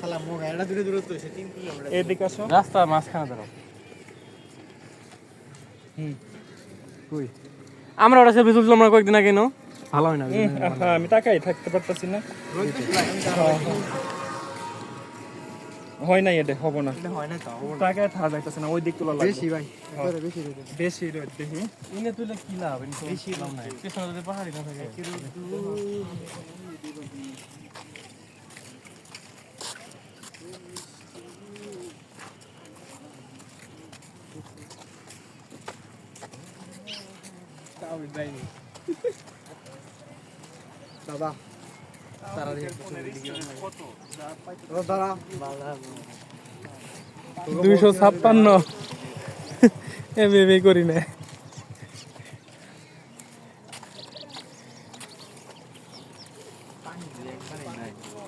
সালাম মোগা এটা দূরে দূরত্ব হয়েছে তিন কিলোমিটার এদিকে আসো। রাস্তা মাঝখানে দাঁড়াও হুম। কই? আমরা ওটা সেলফি তুললাম না কয়েকদিন আগে নো? ভালো হয় না আমি তাকাই থাকতে পারতাছি না। হয় নাই এটা হব না। হয় না। তাকায় থাকা যাইতেছে না ওই দিক তোলা বেশি ভাই বেশি রোদ বেশি রোদ দেখি। ইনে তুলে কি লাভ? বেশি লাভ নাই। পেছনে যদি পাহাড়ি না থাকে? দাদা দুইশো ছাপ্পান্ন। এমএবি করি না